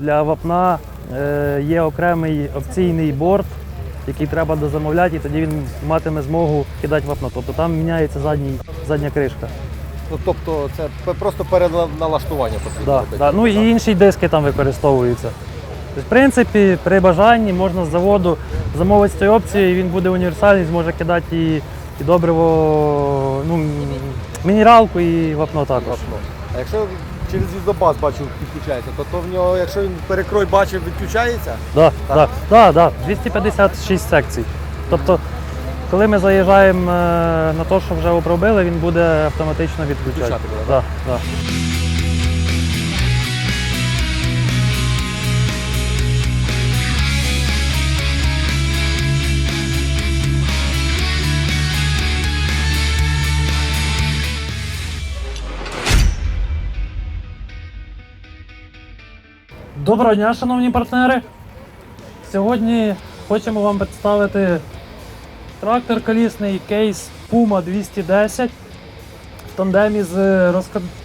Для вапна е, є окремий опційний борт, який треба дозамовляти, і тоді він матиме змогу кидати вапно. Тобто там міняється задній, задня кришка. Ну, тобто це просто переналаштування потрібно Да, робити. да. Ну і інші диски там використовуються. В принципі, при бажанні можна з заводу замовити з цією опцією, і він буде універсальний, зможе кидати і, і добриво, ну, мінералку і вапно також. Вапно. А якщо через візобас бачу підключається, то, то в нього, якщо він перекрой бачив, відключається? Да, Так. да, да, да, 256 секцій. Тобто, коли ми заїжджаємо е, на те, що вже обробили, він буде автоматично відключати. Відключати буде, да, да. Доброго дня, шановні партнери. Сьогодні хочемо вам представити трактор колісний кейс Puma 210 в тандемі з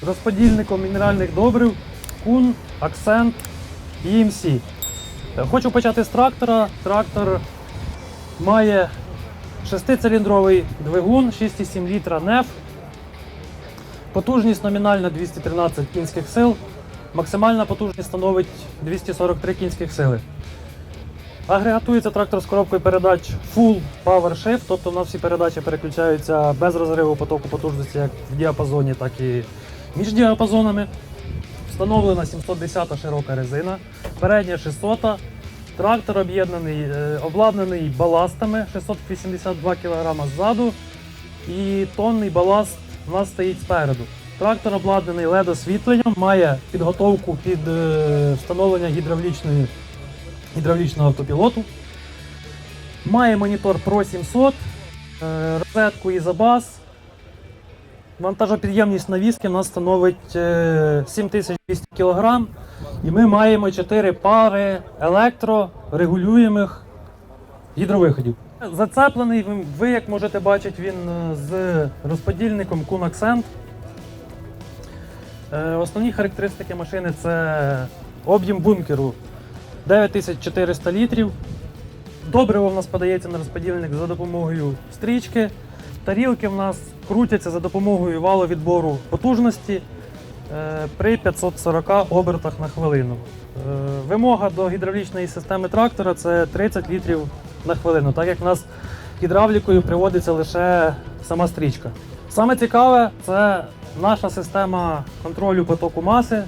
розподільником мінеральних добрив Kun Accent EMC. Хочу почати з трактора. Трактор має шестициліндровий двигун 6,7 літра НЕФ. Потужність номінальна 213 кінських сил. Максимальна потужність становить 243 кінських сили. Агрегатується трактор з коробкою передач Full Power Shift, тобто у нас всі передачі переключаються без розриву потоку потужності як в діапазоні, так і між діапазонами. Встановлена 710 широка резина, передня 600. Трактор об'єднаний, е, обладнаний баластами 682 кг ззаду і тонний баласт у нас стоїть спереду. Трактор обладнаний led освітленням, має підготовку під е, встановлення гідравлічної, гідравлічного автопілоту. Має монітор Pro 700, е, розетку Isabas. Вантажопідємність навіски у нас становить е, 7200 кг. І ми маємо 4 пари електрорегулюємих гідровиходів. Зацеплений, ви- як можете бачити, він е, з розподільником Kun. Е, Основні характеристики машини це об'єм бункеру 9400 літрів. Добриво в нас подається на розподільник за допомогою стрічки. Тарілки в нас крутяться за допомогою валовідбору потужності е, при 540 обертах на хвилину. Е, Вимога до гідравлічної системи трактора це 30 літрів на хвилину, так як в нас гідравлікою приводиться лише сама стрічка. Саме цікаве це наша система контролю потоку маси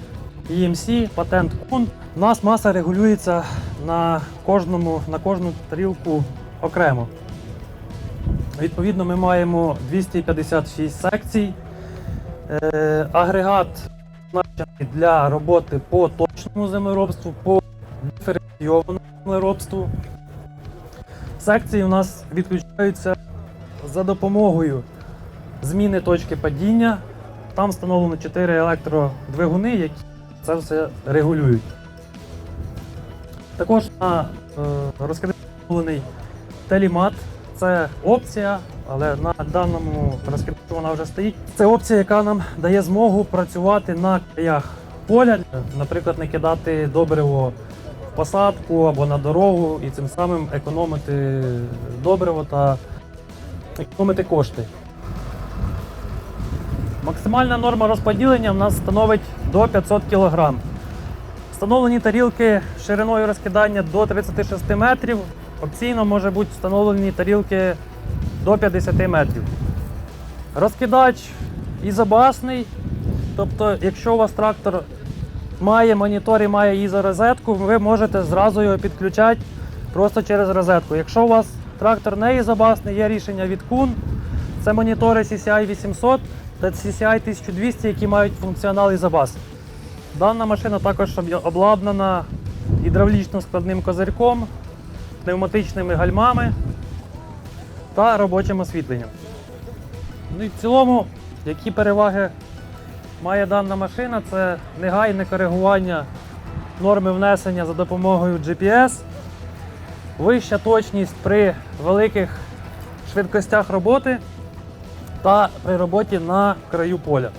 EMC, патент KUN. У нас маса регулюється на, кожному, на кожну тарілку окремо. Відповідно, ми маємо 256 секцій. Е, агрегат для роботи по точному землеробству, по диференційованому землеробству. Секції у нас відключаються за допомогою зміни точки падіння. Там встановлено 4 електродвигуни, які це все регулюють. Також на е, розкиданий телімат. Це опція, але на даному розкидачу вона вже стоїть. Це опція, яка нам дає змогу працювати на краях поля, наприклад, не кидати добриво в посадку або на дорогу і цим самим економити добриво та економити кошти. Максимальна норма розподілення в нас становить до 500 кг. Встановлені тарілки шириною розкидання до 36 метрів. Опційно може бути встановлені тарілки до 50 метрів. Розкидач ізобасний. Тобто, якщо у вас трактор має монітор і має ізорозетку, ви можете зразу його підключати просто через розетку. Якщо у вас трактор не ізобасний, є рішення від Kun. Це монітори CCI 800 та CCI 1200, які мають функціонал ізобас. Дана машина також обладнана гідравлічно складним козирьком, пневматичними гальмами та робочим освітленням. Ну і в цілому, які переваги має дана машина, це негайне коригування норми внесення за допомогою GPS, вища точність при великих швидкостях роботи та при роботі на краю поля.